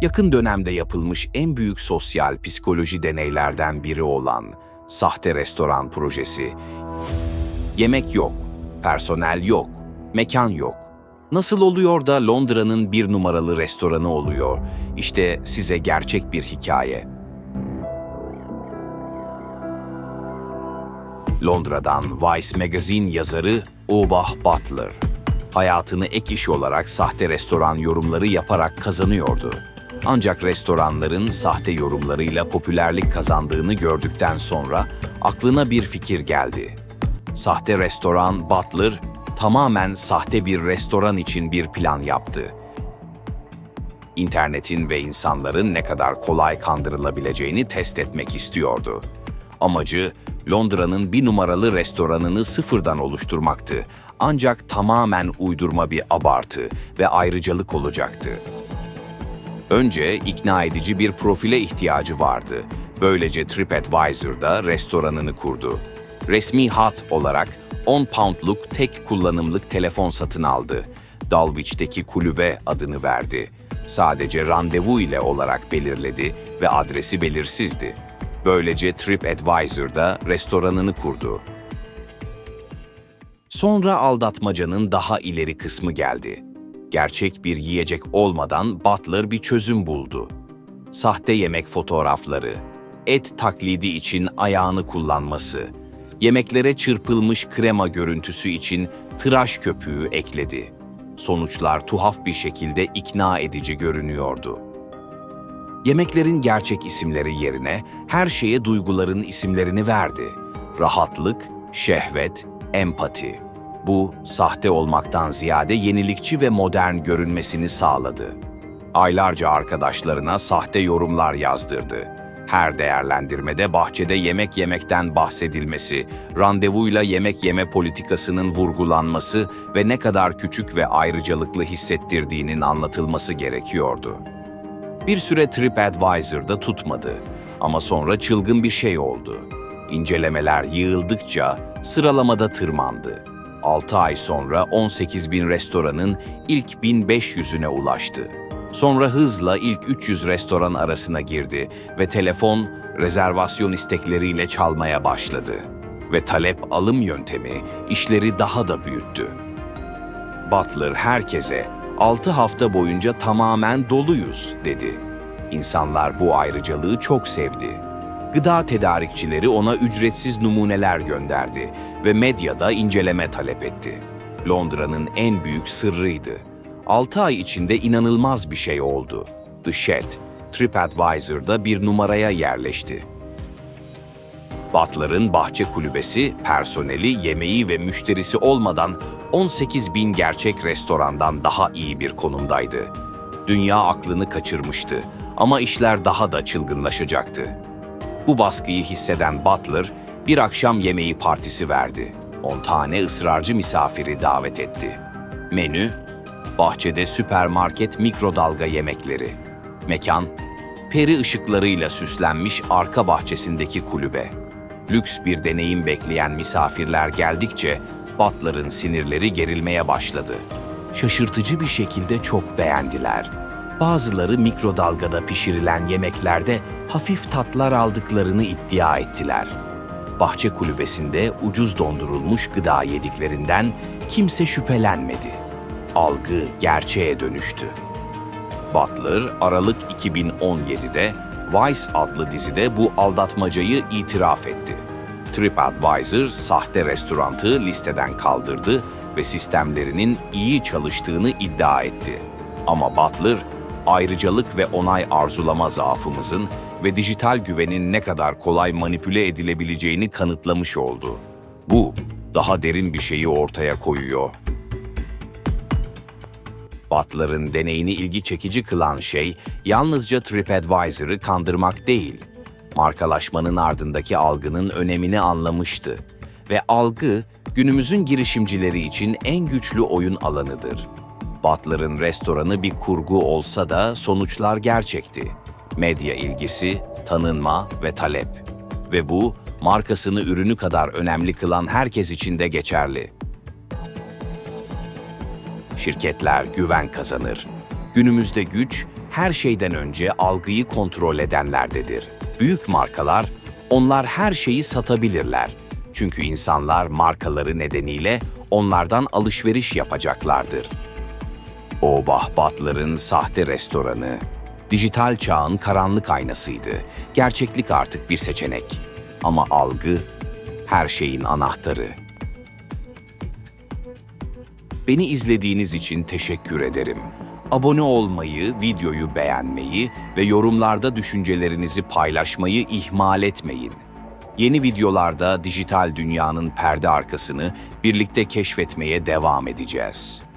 yakın dönemde yapılmış en büyük sosyal psikoloji deneylerden biri olan sahte restoran projesi. Yemek yok, personel yok, mekan yok. Nasıl oluyor da Londra'nın bir numaralı restoranı oluyor? İşte size gerçek bir hikaye. Londra'dan Vice Magazine yazarı Ubah Butler. Hayatını ek iş olarak sahte restoran yorumları yaparak kazanıyordu. Ancak restoranların sahte yorumlarıyla popülerlik kazandığını gördükten sonra aklına bir fikir geldi. Sahte restoran Butler tamamen sahte bir restoran için bir plan yaptı. İnternetin ve insanların ne kadar kolay kandırılabileceğini test etmek istiyordu. Amacı Londra'nın bir numaralı restoranını sıfırdan oluşturmaktı. Ancak tamamen uydurma bir abartı ve ayrıcalık olacaktı. Önce ikna edici bir profile ihtiyacı vardı. Böylece TripAdvisor'da restoranını kurdu. Resmi hat olarak 10 poundluk tek kullanımlık telefon satın aldı. Dulwich'teki kulübe adını verdi. Sadece randevu ile olarak belirledi ve adresi belirsizdi. Böylece TripAdvisor'da restoranını kurdu. Sonra aldatmacanın daha ileri kısmı geldi. Gerçek bir yiyecek olmadan Butler bir çözüm buldu. Sahte yemek fotoğrafları, et taklidi için ayağını kullanması, yemeklere çırpılmış krema görüntüsü için tıraş köpüğü ekledi. Sonuçlar tuhaf bir şekilde ikna edici görünüyordu. Yemeklerin gerçek isimleri yerine her şeye duyguların isimlerini verdi. Rahatlık, şehvet, empati. Bu, sahte olmaktan ziyade yenilikçi ve modern görünmesini sağladı. Aylarca arkadaşlarına sahte yorumlar yazdırdı. Her değerlendirmede bahçede yemek yemekten bahsedilmesi, randevuyla yemek yeme politikasının vurgulanması ve ne kadar küçük ve ayrıcalıklı hissettirdiğinin anlatılması gerekiyordu. Bir süre TripAdvisor'da tutmadı ama sonra çılgın bir şey oldu. İncelemeler yığıldıkça sıralamada tırmandı. 6 ay sonra 18 bin restoranın ilk 1500'üne ulaştı. Sonra hızla ilk 300 restoran arasına girdi ve telefon rezervasyon istekleriyle çalmaya başladı. Ve talep alım yöntemi işleri daha da büyüttü. Butler herkese 6 hafta boyunca tamamen doluyuz dedi. İnsanlar bu ayrıcalığı çok sevdi. Gıda tedarikçileri ona ücretsiz numuneler gönderdi ve medyada inceleme talep etti. Londra'nın en büyük sırrıydı. 6 ay içinde inanılmaz bir şey oldu. The Shed, TripAdvisor'da bir numaraya yerleşti. Butler'ın bahçe kulübesi, personeli, yemeği ve müşterisi olmadan 18 bin gerçek restorandan daha iyi bir konumdaydı. Dünya aklını kaçırmıştı ama işler daha da çılgınlaşacaktı. Bu baskıyı hisseden Butler bir akşam yemeği partisi verdi. 10 tane ısrarcı misafiri davet etti. Menü, bahçede süpermarket mikrodalga yemekleri. Mekan, peri ışıklarıyla süslenmiş arka bahçesindeki kulübe. Lüks bir deneyim bekleyen misafirler geldikçe Butler'ın sinirleri gerilmeye başladı. Şaşırtıcı bir şekilde çok beğendiler. Bazıları mikrodalgada pişirilen yemeklerde hafif tatlar aldıklarını iddia ettiler. Bahçe kulübesinde ucuz dondurulmuş gıda yediklerinden kimse şüphelenmedi. Algı gerçeğe dönüştü. Butler, Aralık 2017'de Vice adlı dizide bu aldatmacayı itiraf etti. TripAdvisor sahte restorantı listeden kaldırdı ve sistemlerinin iyi çalıştığını iddia etti. Ama Butler, ayrıcalık ve onay arzulama zaafımızın ve dijital güvenin ne kadar kolay manipüle edilebileceğini kanıtlamış oldu. Bu, daha derin bir şeyi ortaya koyuyor. Butler'ın deneyini ilgi çekici kılan şey yalnızca TripAdvisor'ı kandırmak değil, markalaşmanın ardındaki algının önemini anlamıştı ve algı günümüzün girişimcileri için en güçlü oyun alanıdır. Butler'ın restoranı bir kurgu olsa da sonuçlar gerçekti. Medya ilgisi, tanınma ve talep. Ve bu markasını ürünü kadar önemli kılan herkes için de geçerli. Şirketler güven kazanır. Günümüzde güç her şeyden önce algıyı kontrol edenlerdedir. Büyük markalar, onlar her şeyi satabilirler. Çünkü insanlar markaları nedeniyle onlardan alışveriş yapacaklardır. O Bahbatların sahte restoranı, dijital çağın karanlık aynasıydı. Gerçeklik artık bir seçenek. Ama algı, her şeyin anahtarı. Beni izlediğiniz için teşekkür ederim. Abone olmayı, videoyu beğenmeyi ve yorumlarda düşüncelerinizi paylaşmayı ihmal etmeyin. Yeni videolarda dijital dünyanın perde arkasını birlikte keşfetmeye devam edeceğiz.